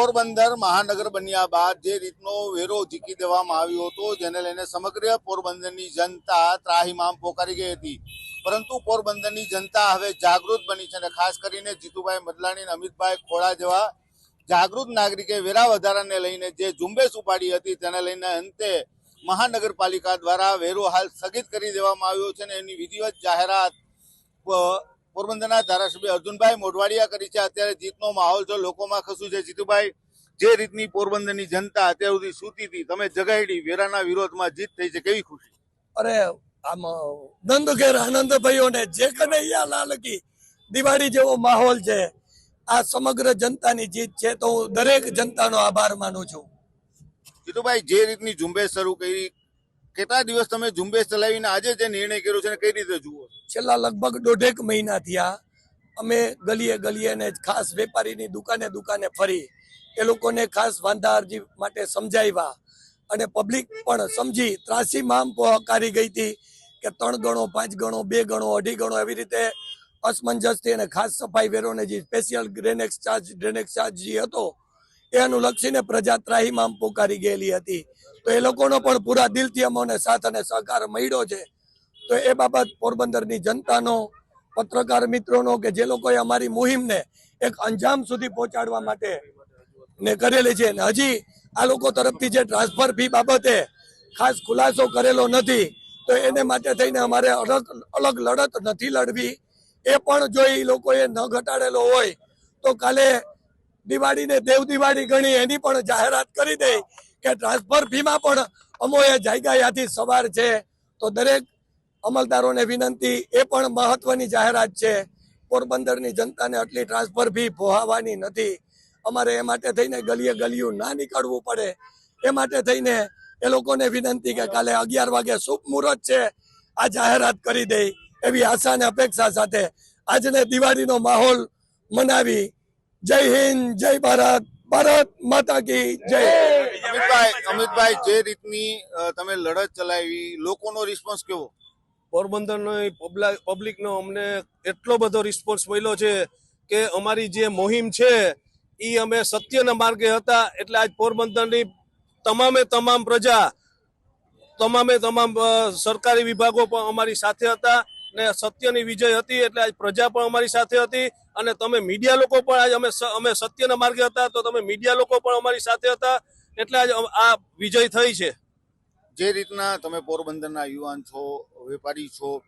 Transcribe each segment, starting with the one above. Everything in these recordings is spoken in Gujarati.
પોરબંદર મહાનગર બન્યા બાદ જે રીતનો વેરો ઝીકી દેવામાં આવ્યો હતો, જેને લઈને સમગ્ર પોરબંદરની જનતા ત્રાહીમામ પોકારી ગઈ હતી. પરંતુ પોરબંદરની જનતા હવે જાગૃત બની છે અને ખાસ કરીને જીતુભાઈ મદલાણી અને અમિતભાઈ ખોડા જેવા જાગૃત નાગરિકે વેરા વધારાને લઈને જે ઝુંબેશ ઉપાડી હતી, તેને લઈને અંતે મહાનગરપાલિકા દ્વારા વેરો હાલ સ્થગિત કરી દેવામાં આવ્યો છે અને એની વિધિવત જાહેરાત પોરબંદરના ધારાસભ્ય અર્જુનભાઈ મોઢવાડિયા કરી છે. અત્યારે જીતનો માહોલ છે લોકોમાં ખસું છે. જીતુભાઈ જે રીતની પોરબંદરની જનતા અત્યાર સુધી સૂતી હતી તમે જગાડી વેરાના વિરોધમાં જીત થઈ છે કેવી ખુશી? અરે આમ નંદ ઘેર આનંદ ભાઈઓને જે કનૈયા લાલ કી દિવાળી જેવો માહોલ છે આ સમગ્ર જનતાની જીત છે તો હું દરેક જનતાનો આભાર માનું છું. જીતુભાઈ જે રીતની ઝુંબેશ શરૂ કરી કેટલા દિવસ તમે ઝુંબેશ ચલાવીને આજે જે નિર્ણય કર્યો છે કઈ રીતે જુઓ છેલ્લા લગભગ દોઢેક મહિના થયા અમે ગલીએ ગલીએ ને ખાસ વેપારીની દુકાને દુકાને ફરી એ લોકોને ખાસ વાંધા અરજી માટે સમજાવ્યા અને પબ્લિક પણ સમજી ત્રાસી મામ પોકારી ગઈ હતી કે ત્રણ ગણો, પાંચ ગણો, બે ગણો, અઢી ગણો એવી રીતે અસમંજસથી અને ખાસ સફાઈ વેરોને જે સ્પેશિયલ ગ્રેનેક્સ ચાર્જ, ડ્રેનેક્સ ચાર્જ જે હતો એ અનુલક્ષીને પ્રજા ત્રાહીમામ પોકારી ગયેલી હતી. તો એ લોકોનો પણ પૂરા દિલથી અમોને સાથ અને સહકાર મળ્યો છે. તો એ બાબત પોરબંદરની જનતાનો, પત્રકાર મિત્રોનો કે જે લોકોએ અમારી મુહિમને એક અંજામ સુધી પહોંચાડવા માટે ને કરેલી છે અને હજી આ લોકો તરફથી જે ટ્રાન્સફર ફી બાબતે ખાસ ખુલાસો કરેલો નથી, તો એને માટે થઈને અમારે અલગ અલગ લડત નથી લડવી. એ પણ જો એ લોકોએ ન ઘટાડેલો હોય, તો કાલે દિવાળીને દેવ દિવાળી ગણી એની પણ જાહેરાત કરી દે. કે ટ્રાન્સફર ફીમાં પણ અમોએ જાયગાયાથી સવાર છે. તો દરેક અમલદારોને વિનંતી, એ પણ મહત્વની જાહેરાત છે. પોરબંદરની જનતાને આટલી ટ્રાન્સફર ફી પોહાવાની નથી. અમારે એ માટે થઈને ગલીએ ગલિયું ના નીકળવું પડે. એ માટે થઈને એ લોકોને વિનંતી કે કાલે અગિયાર વાગે શુભ મુહૂર્ત છે. આ જાહેરાત કરી દે એવી આશા અને અપેક્ષા સાથે આજને દિવાળીનો માહોલ મનાવી. જય હિન્દ, જય ભારત ભારત માતા કી જય. અમિતભાઈ અમિતભાઈ, જે રીતની તમે લડત ચલાવી, લોકોનો રિસ્પોન્સ કેવો? પોરબંદરનો પબ્લિકનો અમને એટલો બધો રિસ્પોન્સ મળ્યો છે કે અમારી જે મોહિમ છે એ અમે સત્યના માર્ગે હતા, એટલે આજ પોરબંદરની તમામે તમામ પ્રજા, તમામે તમામ સરકારી વિભાગો પણ અમારી સાથે હતા ને સત્યની વિજય હતી, એટલે આજ પ્રજા પણ અમારી સાથે હતી અને તમે મીડિયા લોકો પણ આજ અમે અમે સત્યના માર્ગે હતા, તો તમે મીડિયા લોકો પણ અમારી સાથે હતા એટલે આજ આ વિજય થઈ છે. જે રીતના તમે પોરબંદરના યુવાન છો વેપારી છો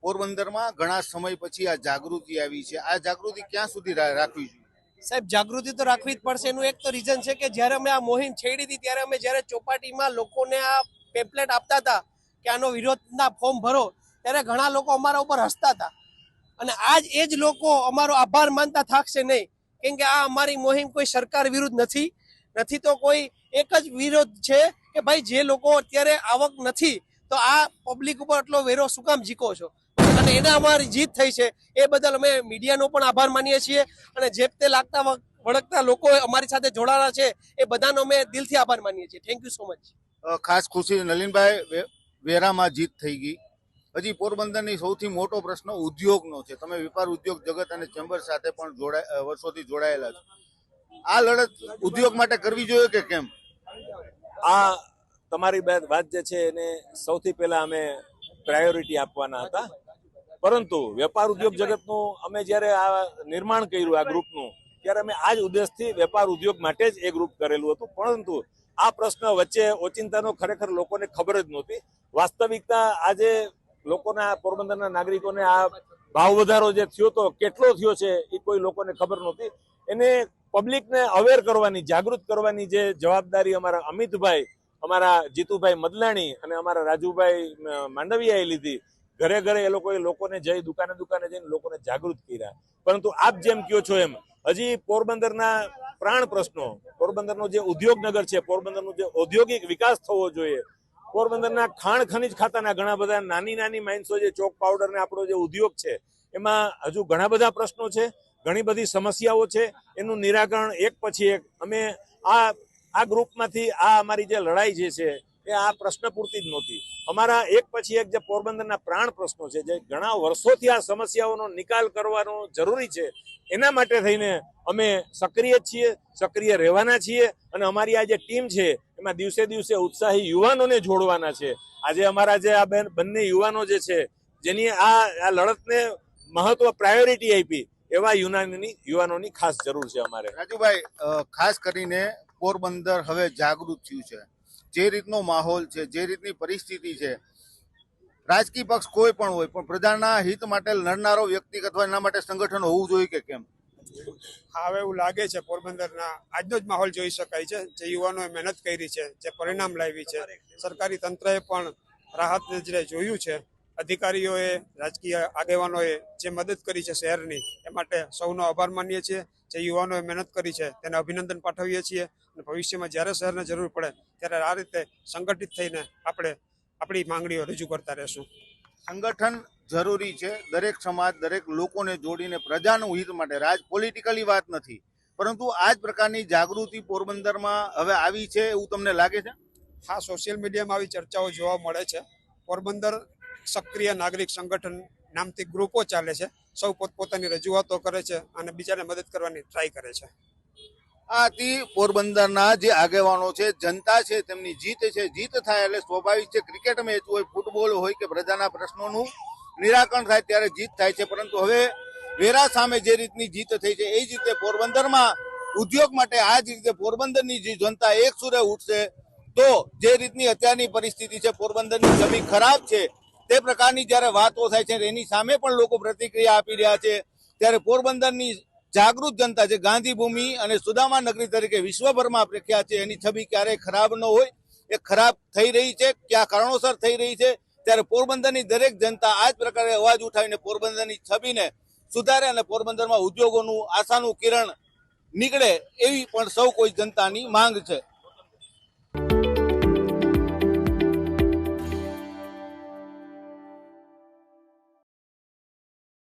પોરબંદરમાં ઘણા સમય પછી આ જાગૃતિ આવી છે. આ જાગૃતિ ક્યાં સુધી રાખવી જોઈએ? સાહેબ જાગૃતિ તો રાખવી જ પડશે. એનું એક તો રીઝન છે કે જ્યારે અમે આ મોહિમ છેડી હતી ત્યારે અમે જ્યારે ચોપાટીમાં લોકોને આ પેમ્પલેટ આપતા હતા કે આનો વિરોધના ફોર્મ ભરો ત્યારે ઘણા લોકો અમારા ઉપર હસતા હતા. અને આજ એ જ લોકો અમારો આભાર માનતા થાકશે નહીં. કેમ કે આ અમારી મોહિમ કોઈ સરકાર વિરુદ્ધ નથી. નથી તો કોઈ એક જ વિરોધ છે કે ભાઈ જે લોકો અત્યારે આવક નથી, તો આ પબ્લિક ઉપર એટલો વેરો શું કામ જીકો છો? અને એને અમારી જીત થઈ છે. એ બદલ અમે મીડિયાનો પણ આભાર માનીએ છીએ અને જે તે લાગતા વળગતા લોકો અમારી સાથે જોડાણા છે, એ બધાનો અમે દિલથી આભાર માનીએ છીએ. થેન્ક યુ સો મચ ખાસ ખુશી નલિનભાઈ વેરામાં જીત થઈ ગઈ. હજી પોરબંદરની સૌથી મોટો પ્રશ્ન ઉદ્યોગનો છે. તમે વેપાર ઉદ્યોગ જગત અને ચેમ્બર સાથે પણ જોડાય વર્ષોથી જોડાયેલા છો. આ લડત ઉદ્યોગ માટે કરવી જોઈએ કે કેમ? આ તમારી વાત જે છે એને સૌથી પહેલા અમે પ્રાયોરિટી આપવાના હતા. પરંતુ વેપાર ઉદ્યોગ જગતનું અમે જ્યારે આ નિર્માણ કર્યું આ ગ્રુપનું, ત્યારે અમે આ જ ઉદ્દેશથી વેપાર ઉદ્યોગ માટે જ એ ગ્રુપ કરેલું હતું. પરંતુ આ પ્રશ્ન વચ્ચે ઓચિંતાનો ખરેખર લોકોને ખબર જ નહોતી. વાસ્તવિકતા આજે લોકોના પોરબંદરના નાગરિકોને આ ભાવ વધારો જે થયો તો કેટલો થયો છે એ કોઈ લોકોને ખબર નહોતી. એને પબ્લિકને અવેર કરવાની, જાગૃત કરવાની જે જવાબદારી અમારા અમિતભાઈ, અમારા જીતુભાઈ મદલાણી અને અમારા રાજુભાઈ માંડવીયાએ લીધી. ઘરે ઘરે એ લોકોએ લોકોને જઈ દુકાને દુકાને જઈને લોકોને જાગૃત કર્યા. પરંતુ આપ જેમ કયો છો એમ, હજી પોરબંદરના પ્રાણ પ્રશ્નો, પોરબંદરનો જે ઉદ્યોગનગર છે, પોરબંદરનો જે ઔદ્યોગિક વિકાસ થવો જોઈએ, પોરબંદરના ખાણ ખનિજ ખાતાના ઘણા બધા નાની નાની માઇન્સો જે ચોક પાવડર ને આપણો જે ઉદ્યોગ છે, એમાં હજુ ઘણા બધા પ્રશ્નો છે. ઘણી બધી સમસ્યાઓ છે. એનું નિરાકરણ એક પછી એક. અમે આ આ ગ્રુપમાંથી આ અમારી જે લડાઈ જે છે, એ આ પ્રશ્ન પૂરતી જ નહોતી. અમારા એક પછી એક જે પોરબંદરના પ્રાણ પ્રશ્નો છે, જે ઘણા વર્ષોથી આ સમસ્યાઓનો નિકાલ કરવાનો જરૂરી છે, એના માટે થઈને અમે સક્રિય છીએ, સક્રિય રહેવાના છીએ અને અમારી આ જે ટીમ છે, એમાં દિવસે દિવસે ઉત્સાહી યુવાનોને જોડવાના છે. આજે અમારા જે આ બેન, બંને યુવાનો જે છે, જેની આ આ લડતને મહત્વ પ્રાયોરિટી આપી એવા યુનાની યુવાનોની ખાસ જરૂર છે અમારે. રાજુભાઈ ખાસ કરીને પોરબંદર હવે જાગૃત થયું છે. જે રીતનો માહોલ છે જે રીતની પરિસ્થિતિ છે રાજકીય પક્ષ કોઈ પણ હોય પણ પ્રજાના હિત માટે લડનારો વ્યક્તિ અથવા એના માટે સંગઠન હોવું જોઈએ કે કેમ? હા હવે એવું લાગે છે પોરબંદરના આજનો જ માહોલ જોઈ શકાય છે જે યુવાનોએ મહેનત કરી છે જે પરિણામ લાવી છે. સરકારી તંત્રએ પણ રાહત નજરે જોયું છે. અધિકારીઓએ રાજકીય આગેવાનોએ જે મદદ કરી છે શહેરની એ માટે સૌનો આભાર માનીએ છીએ. જે યુવાનોએ મહેનત કરી છે તેને અભિનંદન પાઠવીએ છીએ અને ભવિષ્યમાં જ્યારે શહેરને જરૂર પડે ત્યારે આ રીતે સંગઠિત થઈને આપણે આપણી માંગણીઓ રજૂ કરતા રહેશું. સંગઠન જરૂરી છે. દરેક સમાજ દરેક લોકોને જોડીને પ્રજાનું હિત માટે. રાજ પોલિટિકલી વાત નથી. પરંતુ આ જ પ્રકારની જાગૃતિ પોરબંદરમાં હવે આવી છે એવું તમને લાગે છે? હા સોશિયલ મીડિયામાં આવી ચર્ચાઓ જોવા મળે છે. પોરબંદર સક્રિય નાગરિક સંગઠન નામથી ગ્રુપો ચાલે છે. સૌ પોતપોતાની રજૂઆતો કરે છે અને બીજાને મદદ કરવાની ટ્રાય કરે છે. આ હતી પોરબંદરના જે આગેવાનો છે, જનતા છે, તેમની જીત છે. જીત થાય એટલે સ્વાભાવિક છે, ક્રિકેટ મેચ હોય, ફૂટબોલ હોય કે પ્રજાના પ્રશ્નોનું નિરાકરણ થાય ત્યારે જીત થાય છે. પરંતુ હવે વેરા સામે જે રીતની જીત થઈ છે, એ જ રીતે પોરબંદરમાં ઉદ્યોગ માટે આ જ રીતે પોરબંદરની જે જનતા એક સુરે ઉઠશે, તો જે રીતની અત્યારની પરિસ્થિતિ છે, પોરબંદરની જમીન ખરાબ છે તે પ્રકારની જ્યારે વાતો થાય છે એની સામે પણ લોકો પ્રતિક્રિયા આપી રહ્યા છે. ત્યારે પોરબંદરની જાગૃત જનતા છે ગાંધી ભૂમિ અને સુદામા નગરી તરીકે વિશ્વભરમાં પ્રખ્યાત છે, એની છબી ક્યારેય ખરાબ ન હોય. એ ખરાબ થઈ રહી છે, કયા કારણોસર થઈ રહી છે, ત્યારે પોરબંદરની દરેક જનતા આ જ પ્રકારે અવાજ ઉઠાવીને પોરબંદરની છબીને સુધારે અને પોરબંદરમાં ઉદ્યોગોનું આશાનું કિરણ નીકળે એવી પણ સૌ કોઈ જનતાની માંગ છે.